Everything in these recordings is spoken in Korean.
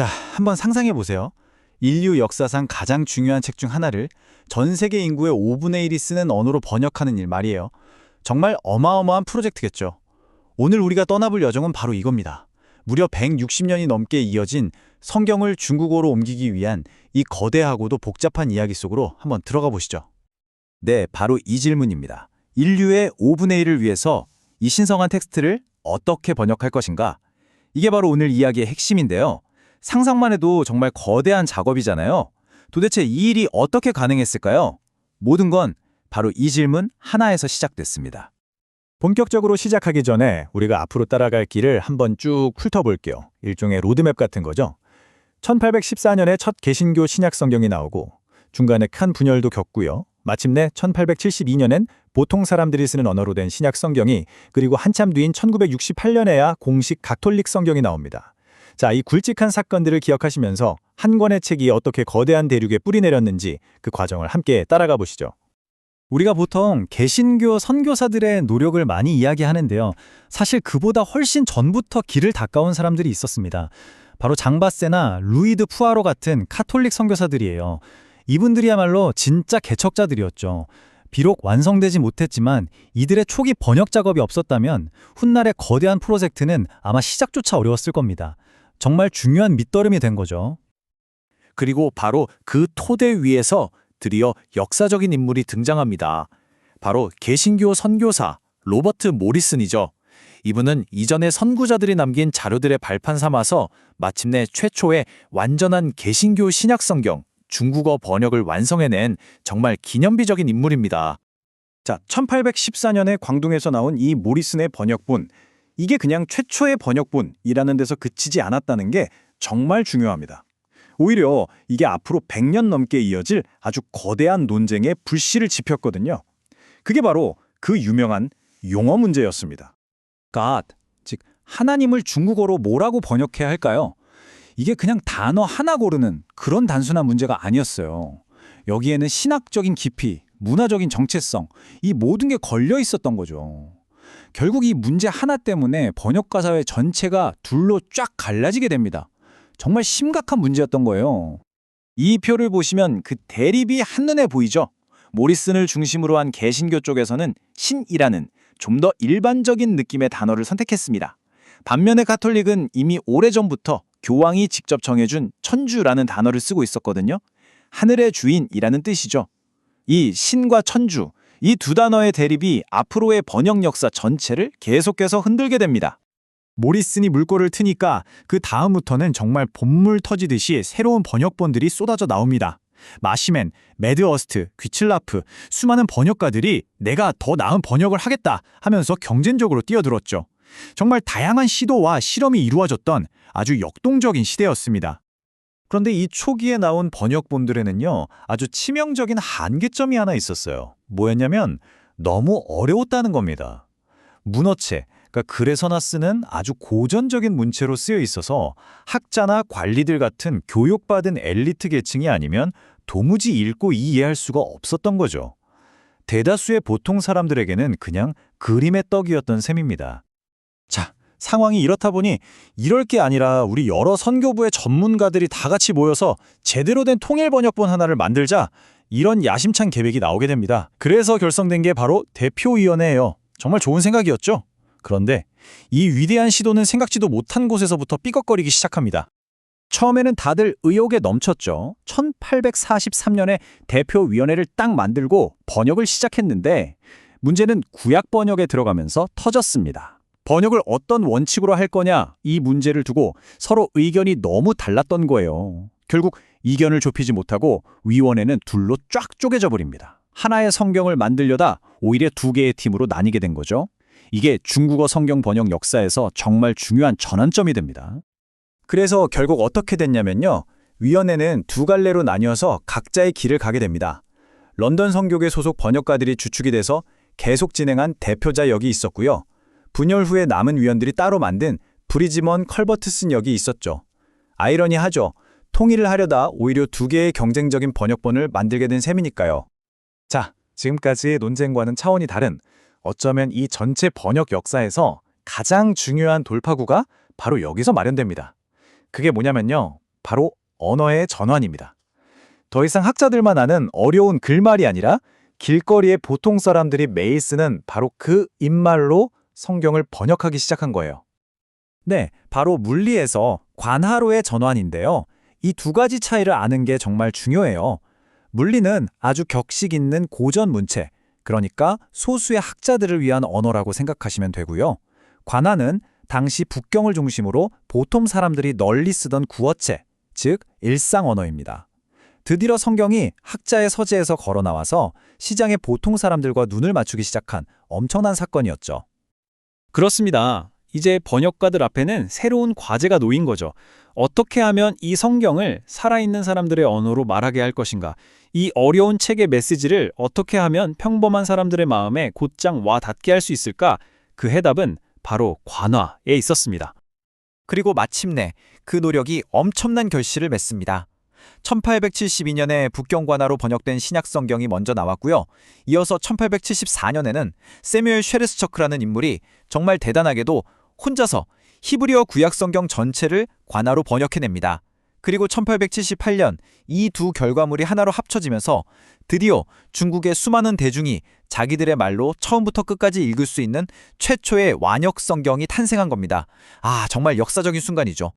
자, 한번 상상해 보세요. 인류 역사상 가장 중요한 책 중 하나를 전 세계 인구의 5분의 1이 쓰는 언어로 번역하는 일 말이에요. 정말 어마어마한 프로젝트겠죠. 오늘 우리가 떠나볼 여정은 바로 이겁니다. 무려 160년이 넘게 이어진 성경을 중국어로 옮기기 위한 이 거대하고도 복잡한 이야기 속으로 한번 들어가 보시죠. 네, 바로 이 질문입니다. 인류의 5분의 1을 위해서 이 신성한 텍스트를 어떻게 번역할 것인가? 이게 바로 오늘 이야기의 핵심인데요. 상상만 해도 정말 거대한 작업이잖아요. 도대체 이 일이 어떻게 가능했을까요? 모든 건 바로 이 질문 하나에서 시작됐습니다. 본격적으로 시작하기 전에 우리가 앞으로 따라갈 길을 한번 쭉 훑어볼게요. 일종의 로드맵 같은 거죠. 1814년에 첫 개신교 신약 성경이 나오고 중간에 큰 분열도 겪고요. 마침내 1872년엔 보통 사람들이 쓰는 언어로 된 신약 성경이 그리고 한참 뒤인 1968년에야 공식 가톨릭 성경이 나옵니다. 자, 이 굵직한 사건들을 기억하시면서 한 권의 책이 어떻게 거대한 대륙에 뿌리 내렸는지 그 과정을 함께 따라가 보시죠. 우리가 보통 개신교 선교사들의 노력을 많이 이야기하는데요. 사실 그보다 훨씬 전부터 길을 닦아온 사람들이 있었습니다. 바로 장바세나 루이드 푸아로 같은 카톨릭 선교사들이에요. 이분들이야말로 진짜 개척자들이었죠. 비록 완성되지 못했지만 이들의 초기 번역 작업이 없었다면 훗날의 거대한 프로젝트는 아마 시작조차 어려웠을 겁니다. 정말 중요한 밑더름이 된 거죠. 그리고 바로 그 토대 위에서 드디어 역사적인 인물이 등장합니다. 바로 개신교 선교사 로버트 모리슨이죠. 이분은 이전의 선구자들이 남긴 자료들의 발판 삼아서 마침내 최초의 완전한 개신교 신약 성경 중국어 번역을 완성해낸 정말 기념비적인 인물입니다. 자, 1814년에 광둥에서 나온 이 모리슨의 번역본. 이게 그냥 최초의 번역본이라는 데서 그치지 않았다는 게 정말 중요합니다. 오히려 이게 앞으로 100년 넘게 이어질 아주 거대한 논쟁의 불씨를 지폈거든요. 그게 바로 그 유명한 용어 문제였습니다. God, 즉 하나님을 중국어로 뭐라고 번역해야 할까요? 이게 그냥 단어 하나 고르는 그런 단순한 문제가 아니었어요. 여기에는 신학적인 깊이, 문화적인 정체성, 이 모든 게 걸려 있었던 거죠. 결국 이 문제 하나 때문에 번역가 사회 전체가 둘로 쫙 갈라지게 됩니다. 정말 심각한 문제였던 거예요. 이 표를 보시면 그 대립이 한눈에 보이죠? 모리슨을 중심으로 한 개신교 쪽에서는 신이라는 좀 더 일반적인 느낌의 단어를 선택했습니다. 반면에 가톨릭은 이미 오래전부터 교황이 직접 정해준 천주라는 단어를 쓰고 있었거든요. 하늘의 주인이라는 뜻이죠. 이 신과 천주, 이 두 단어의 대립이 앞으로의 번역 역사 전체를 계속해서 흔들게 됩니다. 모리슨이 물꼬를 트니까 그 다음부터는 정말 본물 터지듯이 새로운 번역본들이 쏟아져 나옵니다. 마시맨, 매드어스트, 귀칠라프, 수많은 번역가들이 내가 더 나은 번역을 하겠다 하면서 경쟁적으로 뛰어들었죠. 정말 다양한 시도와 실험이 이루어졌던 아주 역동적인 시대였습니다. 그런데 이 초기에 나온 번역본들에는요, 아주 치명적인 한계점이 하나 있었어요. 뭐였냐면 너무 어려웠다는 겁니다. 문어체, 그러니까 글에서나 쓰는 아주 고전적인 문체로 쓰여 있어서 학자나 관리들 같은 교육받은 엘리트 계층이 아니면 도무지 읽고 이해할 수가 없었던 거죠. 대다수의 보통 사람들에게는 그냥 그림의 떡이었던 셈입니다. 자, 상황이 이렇다 보니 이럴 게 아니라 우리 여러 선교부의 전문가들이 다 같이 모여서 제대로 된 통일 번역본 하나를 만들자 이런 야심찬 계획이 나오게 됩니다. 그래서 결성된 게 바로 대표위원회예요. 정말 좋은 생각이었죠? 그런데 이 위대한 시도는 생각지도 못한 곳에서부터 삐걱거리기 시작합니다. 처음에는 다들 의욕에 넘쳤죠. 1843년에 대표위원회를 딱 만들고 번역을 시작했는데 문제는 구약 번역에 들어가면서 터졌습니다. 번역을 어떤 원칙으로 할 거냐 이 문제를 두고 서로 의견이 너무 달랐던 거예요. 결국 이견을 좁히지 못하고 위원회는 둘로 쫙 쪼개져 버립니다. 하나의 성경을 만들려다 오히려 두 개의 팀으로 나뉘게 된 거죠. 이게 중국어 성경 번역 역사에서 정말 중요한 전환점이 됩니다. 그래서 결국 어떻게 됐냐면요. 위원회는 두 갈래로 나뉘어서 각자의 길을 가게 됩니다. 런던 성교계 소속 번역가들이 주축이 돼서 계속 진행한 대표자 역이 있었고요. 분열 후에 남은 위원들이 따로 만든 브리지먼 컬버트슨 역이 있었죠. 아이러니하죠. 통일을 하려다 오히려 두 개의 경쟁적인 번역본을 만들게 된 셈이니까요. 자, 지금까지의 논쟁과는 차원이 다른 어쩌면 이 전체 번역 역사에서 가장 중요한 돌파구가 바로 여기서 마련됩니다. 그게 뭐냐면요. 바로 언어의 전환입니다. 더 이상 학자들만 아는 어려운 글말이 아니라 길거리의 보통 사람들이 매일 쓰는 바로 그 입말로 성경을 번역하기 시작한 거예요. 네, 바로 물리에서 관하로의 전환인데요. 이 두 가지 차이를 아는 게 정말 중요해요. 물리는 아주 격식 있는 고전 문체, 그러니까 소수의 학자들을 위한 언어라고 생각하시면 되고요. 관하는 당시 북경을 중심으로 보통 사람들이 널리 쓰던 구어체, 즉 일상 언어입니다. 드디어 성경이 학자의 서재에서 걸어 나와서 시장의 보통 사람들과 눈을 맞추기 시작한 엄청난 사건이었죠. 그렇습니다. 이제 번역가들 앞에는 새로운 과제가 놓인 거죠. 어떻게 하면 이 성경을 살아있는 사람들의 언어로 말하게 할 것인가? 이 어려운 책의 메시지를 어떻게 하면 평범한 사람들의 마음에 곧장 와 닿게 할 수 있을까? 그 해답은 바로 관화에 있었습니다. 그리고 마침내 그 노력이 엄청난 결실을 맺습니다. 1872년에 북경관화로 번역된 신약 성경이 먼저 나왔고요. 이어서 1874년에는 세뮤엘 쉐르스처크라는 인물이 정말 대단하게도 혼자서 히브리어 구약 성경 전체를 관화로 번역해냅니다. 그리고 1878년 이 두 결과물이 하나로 합쳐지면서 드디어 중국의 수많은 대중이 자기들의 말로 처음부터 끝까지 읽을 수 있는 최초의 완역 성경이 탄생한 겁니다. 아, 정말 역사적인 순간이죠.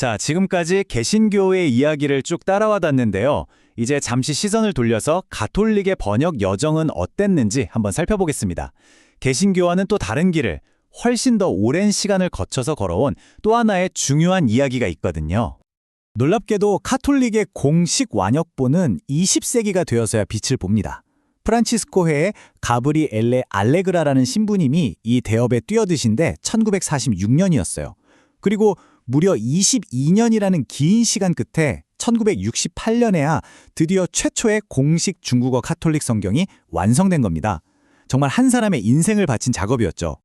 자, 지금까지 개신교의 이야기를 쭉 따라와봤는데요. 이제 잠시 시선을 돌려서 가톨릭의 번역 여정은 어땠는지 한번 살펴보겠습니다. 개신교와는 또 다른 길을 훨씬 더 오랜 시간을 거쳐서 걸어온 또 하나의 중요한 이야기가 있거든요. 놀랍게도 카톨릭의 공식 완역본은 20세기가 되어서야 빛을 봅니다. 프란치스코회의 가브리 엘레 알레그라라는 신부님이 이 대업에 뛰어드신 데 1946년이었어요. 그리고 무려 22년이라는 긴 시간 끝에 1968년에야 드디어 최초의 공식 중국어 카톨릭 성경이 완성된 겁니다. 정말 한 사람의 인생을 바친 작업이었죠.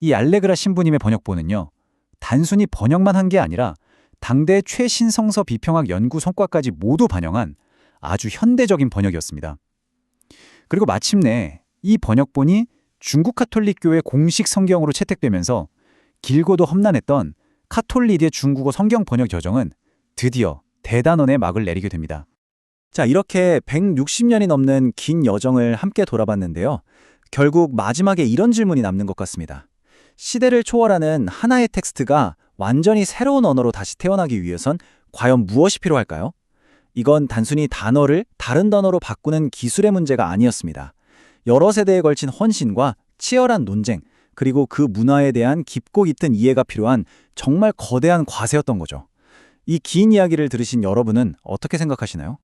이 알레그라 신부님의 번역본은요. 단순히 번역만 한 게 아니라 당대 최신 성서 비평학 연구 성과까지 모두 반영한 아주 현대적인 번역이었습니다. 그리고 마침내 이 번역본이 중국 카톨릭 교회 공식 성경으로 채택되면서 길고도 험난했던 카톨릭의 중국어 성경 번역 여정은 드디어 대단원의 막을 내리게 됩니다. 자, 이렇게 160년이 넘는 긴 여정을 함께 돌아봤는데요. 결국 마지막에 이런 질문이 남는 것 같습니다. 시대를 초월하는 하나의 텍스트가 완전히 새로운 언어로 다시 태어나기 위해선 과연 무엇이 필요할까요? 이건 단순히 단어를 다른 단어로 바꾸는 기술의 문제가 아니었습니다. 여러 세대에 걸친 헌신과 치열한 논쟁, 그리고 그 문화에 대한 깊고 깃든 이해가 필요한 정말 거대한 과제였던 거죠. 이 긴 이야기를 들으신 여러분은 어떻게 생각하시나요?